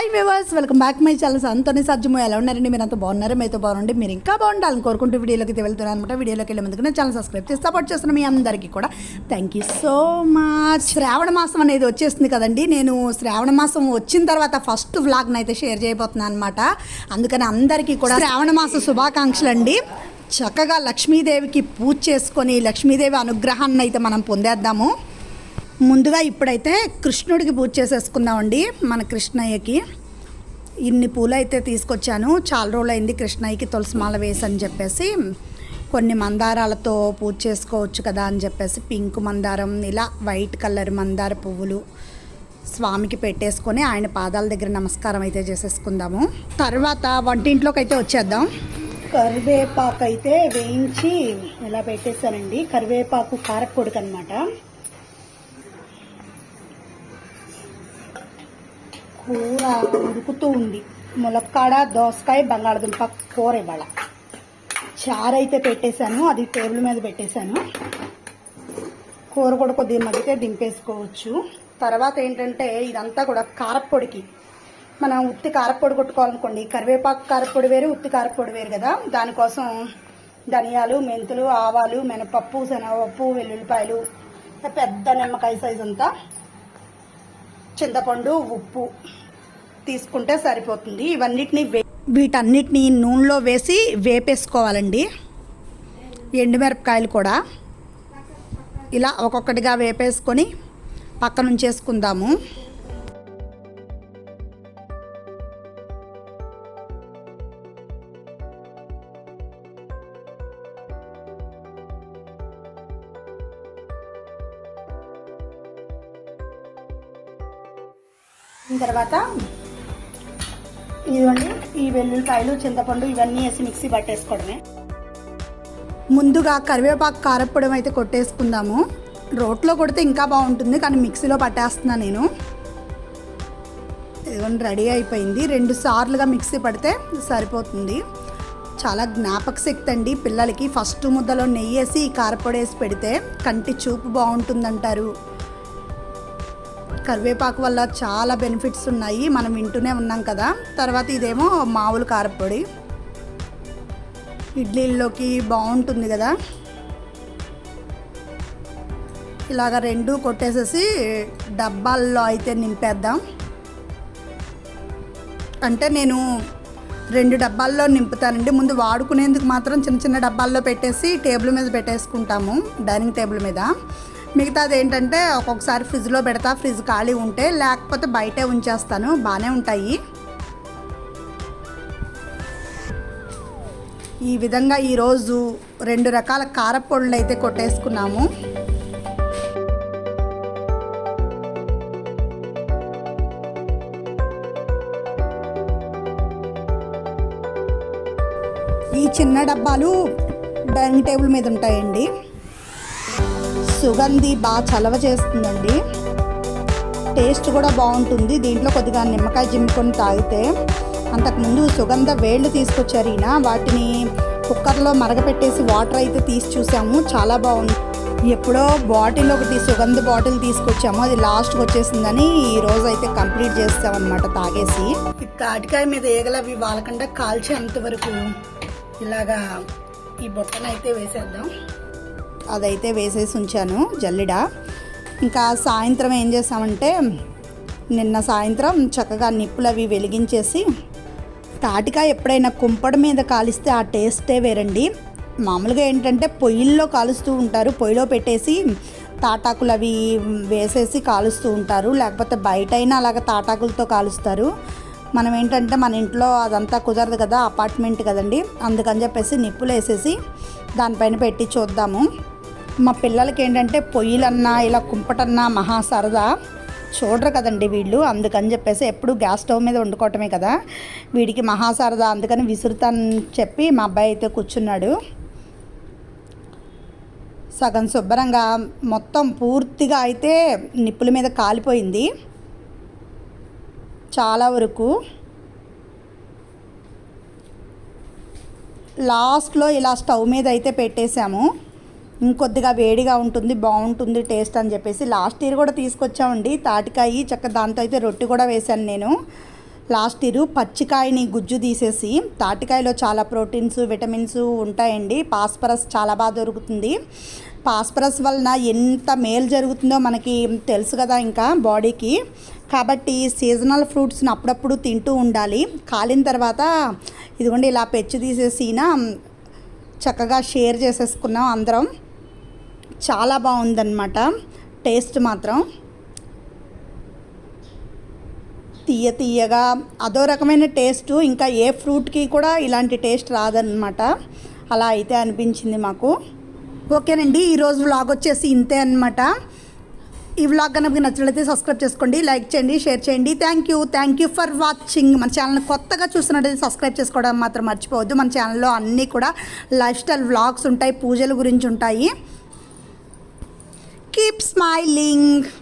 Hi viewers welcome back my channels సంతోని సజ్జము ఎలా ఉన్నారండి? మీరు అంత బాగున్నారు? మీతో బాగుండి మీరు ఇంకా బాగుండాలని కోరుకుంటూ వీడియోలోకి అయితే వెళ్తున్నాను అనమాట వీడియోలోకి వెళ్ళే ముందుకు ఛానల్ సబ్స్క్రైబ్ చేసి సపోర్ట్ చేస్తున్న మీ అందరికీ కూడా థ్యాంక్ యూ సో మచ్ శ్రావణ మాసం అనేది వచ్చేస్తుంది కదండి. నేను శ్రావణ మాసం వచ్చిన తర్వాత ఫస్ట్ వ్లాగ్ని అయితే షేర్ చేయబోతున్నాను అనమాట అందుకని అందరికీ కూడా శ్రావణ మాస శుభాకాంక్షలు అండి. చక్కగా లక్ష్మీదేవికి పూజ చేసుకొని లక్ష్మీదేవి అనుగ్రహాన్ని అయితే మనం పొందేద్దాము. ముందుగా ఇప్పుడైతే కృష్ణుడికి పూజ చేసేసుకుందామండి మన కృష్ణయ్యకి. ఇన్ని పూలు అయితే తీసుకొచ్చాను. చాలా రోజులు అయింది కృష్ణయ్యకి తులసిమాల వేసి అని చెప్పేసి కొన్ని మందారాలతో పూజ చేసుకోవచ్చు కదా అని చెప్పేసి పింక్ మందారం ఇలా వైట్ కలర్ మందార పువ్వులు స్వామికి పెట్టేసుకొని ఆయన పాదాల దగ్గర నమస్కారం అయితే చేసేసుకుందాము. తర్వాత వంటింట్లోకి అయితే వచ్చేద్దాం. కరివేపాకు అయితే వేయించి ఇలా పెట్టేశానండి. కరివేపాకు కారపొడికి అనమాట కూర ఉడుకుతూ ఉంది. ములక్కాడ దోసకాయ బంగాళదుంప కూర ఇవాళ చారు అయితే పెట్టేశాను అది టేబుల్ మీద పెట్టేశాను. కూర కూడా కొద్దిగా మగ్గితే దింపేసుకోవచ్చు. తర్వాత ఏంటంటే ఇదంతా కూడా కారప్పొడికి. మనం ఉత్తి కారప్పొడి కొట్టుకోవాలనుకోండి కరివేపాకు కారప్పొడి వేరు ఉత్తి కారప్పొడి వేరు కదా. దానికోసం ధనియాలు మెంతులు ఆవాలు మినపప్పు శనగపప్పు వెల్లుల్లిపాయలు పెద్ద నిమ్మకాయ సైజ్ అంతా చింతపండు ఉప్పు. తీసుకుంటే సరిపోతుంది. ఇవన్నిటిని వీటన్నిటిని నూనెలో వేసి వేపేసుకోవాలండి. ఎండుమిరపకాయలు కూడా. ఇలా ఒక్కొక్కటిగా వేపేసుకొని పక్కన ఉంచేసుకుందాము. తర్వాత ఇదిగోండి ఈ వెల్లుల్లిపాయలు చింతపండు ఇవన్నీ వేసి మిక్సీ పట్టేసుకోవడమే. ముందుగా కరివేపాకు కారప్పొడం అయితే కొట్టేసుకుందాము. రోట్లో కొడితే ఇంకా బాగుంటుంది కానీ మిక్సీలో పట్టేస్తున్నా నేను. ఇదిగోండి రెడీ అయిపోయింది. రెండు సార్లుగా మిక్సీ పడితే సరిపోతుంది. చాలా జ్ఞాపక శక్తి అండి పిల్లలకి. ఫస్ట్ ముద్దలో నెయ్యి వేసి ఈ కారపొడి వేసి పెడితే కంటి చూపు బాగుంటుందంటారు. కరివేపాకు వల్ల చాలా బెనిఫిట్స్ ఉన్నాయి. మనం వింటూనే ఉన్నాం కదా. తర్వాత ఇదేమో మామూలు కారపొడి. ఇడ్లీల్లోకి బాగుంటుంది కదా. ఇలాగ రెండు కొట్టేసేసి డబ్బాల్లో అయితే నింపేద్దాం. అంటే నేను రెండు డబ్బాల్లో నింపుతానండి. ముందు వాడుకునేందుకు మాత్రం చిన్న చిన్న డబ్బాల్లో పెట్టేసి టేబుల్ మీద పెట్టేసుకుంటాము డైనింగ్ టేబుల్ మీద. మిగతాది ఏంటంటే ఒక్కొక్కసారి ఫ్రిడ్జ్లో పెడతా ఫ్రిడ్జ్ ఖాళీ ఉంటే లేకపోతే బయటే ఉంచేస్తాను. బాగానే ఉంటాయి. ఈ విధంగా ఈరోజు రెండు రకాల కారపొడులు అయితే కొట్టేసుకున్నాము. ఈ చిన్న డబ్బాలు డైనింగ్ టేబుల్ మీద ఉంటాయండి. సుగంధి బాగా చలవ చేస్తుందండి. టేస్ట్ కూడా బాగుంటుంది. దీంట్లో కొద్దిగా నిమ్మకాయ జిమ్ముకొని తాగితే అంతకుముందు సుగంధ వేళ్ళు తీసుకొచ్చారు ఈయన. వాటిని కుక్కర్లో మరగపెట్టేసి వాటర్ అయితే తీసి చూసాము. చాలా బాగుంది. ఎప్పుడో బాటిల్ ఒకటి సుగంధ బాటిల్ తీసుకొచ్చాము. అది లాస్ట్కి వచ్చేసిందని ఈ రోజు అయితే కంప్లీట్ చేస్తామన్నమాట తాగేసి. తాటికాయ మీద ఏగలవి వాళ్ళకుండా కాల్చేంత వరకు ఇలాగా ఈ బొట్టనైతే వేసేద్దాం. అదైతే వేసేసి ఉంచాను జల్లిడ. ఇంకా సాయంత్రం ఏం చేసామంటే నిన్న సాయంత్రం చక్కగా నిప్పులు అవి వెలిగించేసి తాటికాయ ఎప్పుడైనా కుంపడ మీద కాలిస్తే ఆ టేస్టే వేరండి. మామూలుగా ఏంటంటే పొయ్యిల్లో కాలుస్తూ ఉంటారు పొయ్యిలో పెట్టేసి తాటాకులు అవి వేసేసి కాలుస్తూ ఉంటారు లేకపోతే బయట అయినా అలాగ తాటాకులతో కాలుస్తారు. మనం ఏంటంటే మన ఇంట్లో అదంతా కుదరదు కదా అపార్ట్మెంట్ కదండి. అందుకని చెప్పేసి నిప్పులు వేసేసి దానిపైన పెట్టి చూద్దాము. మా పిల్లలకి ఏంటంటే పొయ్యిలన్నా ఇలా కుంపటన్నా మహా సరదా. చూడరు కదండి వీళ్ళు. అందుకని చెప్పేసి ఎప్పుడు గ్యాస్ స్టవ్ మీద వండుకోవటమే కదా. వీడికి మహా సరదా. అందుకని విసురుతానని చెప్పి మా అబ్బాయి అయితే కూర్చున్నాడు. సగం శుభ్రంగా మొత్తం పూర్తిగా అయితే నిప్పుల మీద కాలిపోయింది. చాలా వరకు. లాస్ట్లో ఇలా స్టవ్ మీద అయితే పెట్టేశాము. ఇంకొద్దిగా వేడిగా ఉంటుంది బాగుంటుంది టేస్ట్ అని చెప్పేసి లాస్ట్ ఇయర్ కూడా తీసుకొచ్చామండి. తాటికాయ చక్క దాంతో అయితే రొట్టె కూడా వేశాను నేను. లాస్ట్ ఇయర్ పచ్చికాయని గుజ్జు తీసేసి తాటికాయలో చాలా ప్రోటీన్స్ విటమిన్స్ ఉంటాయండి. పాస్పరస్ చాలా బాగా దొరుకుతుంది. పాస్పరస్ వలన ఎంత మేలు జరుగుతుందో మనకి తెలుసు కదా ఇంకా బాడీకి. కాబట్టి సీజనల్ ఫ్రూట్స్ని అప్పుడప్పుడు తింటూ ఉండాలి. కాలిన తర్వాత ఇదిగోండి ఇలా పెచ్చు తీసేసిన చక్కగా షేర్ చేసేసుకున్నాం అందరం. చాలా బాగుందన్నమాట. టేస్ట్ మాత్రం. తీయ తీయగా అదో రకమైన టేస్ట్ ఇంకా ఏ ఫ్రూట్కి కూడా ఇలాంటి టేస్ట్ రాదన్నమాట. అలా అయితే అనిపించింది మాకు. ఓకేనండి ఈరోజు వ్లాగ్ వచ్చేసి ఇంతే అనమాట ఈ వ్లాగ్ కనుక మీకు నచ్చినట్లయితే సబ్స్క్రైబ్ చేసుకోండి లైక్ చేయండి షేర్ చేయండి. Thank you thank you for watching మన ఛానల్ కొత్తగా చూస్తున్నట్టయితే సబ్స్క్రైబ్ చేసుకోవడం మాత్రం మర్చిపోవద్దు. మన ఛానల్లో అన్నీ కూడా లైఫ్ స్టైల్ వ్లాగ్స్ ఉంటాయి పూజల గురించి ఉంటాయి. keep smiling.